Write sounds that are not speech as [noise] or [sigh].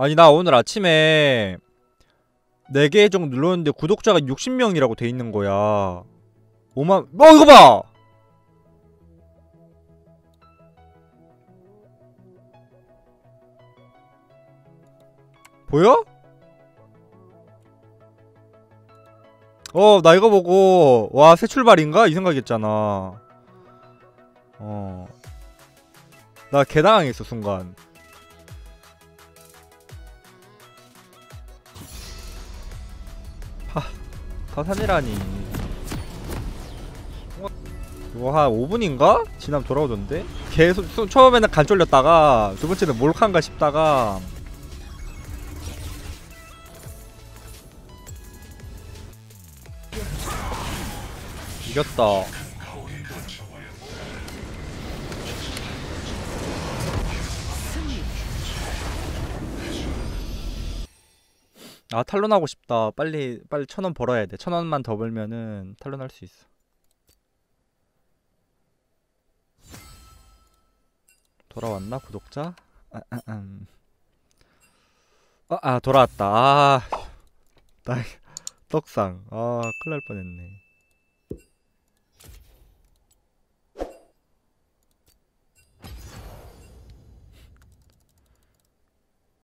아니 나 오늘 아침에 4개 정도 눌렀는데 구독자가 60명이라고 돼 있는 거야 5만 어 이거 봐! 보여? 어 나 이거 보고 와 새 출발인가? 이 생각했잖아 어 나 개당황했어 순간 파산이라니 이거 한 5분인가? 지나면 돌아오던데? 계속 수- 처음에는 간 쫄렸다가 두 번째는 몰칸가 싶다가 이겼다 아 탈론하고 싶다. 빨리 빨리 천 원 벌어야 돼. 천 원만 더 벌면은 탈론할 수 있어. 돌아왔나 구독자? 아, 아, 음. 아, 아 돌아왔다. 아, 나 [laughs] 떡상. 아 큰일 날 뻔했네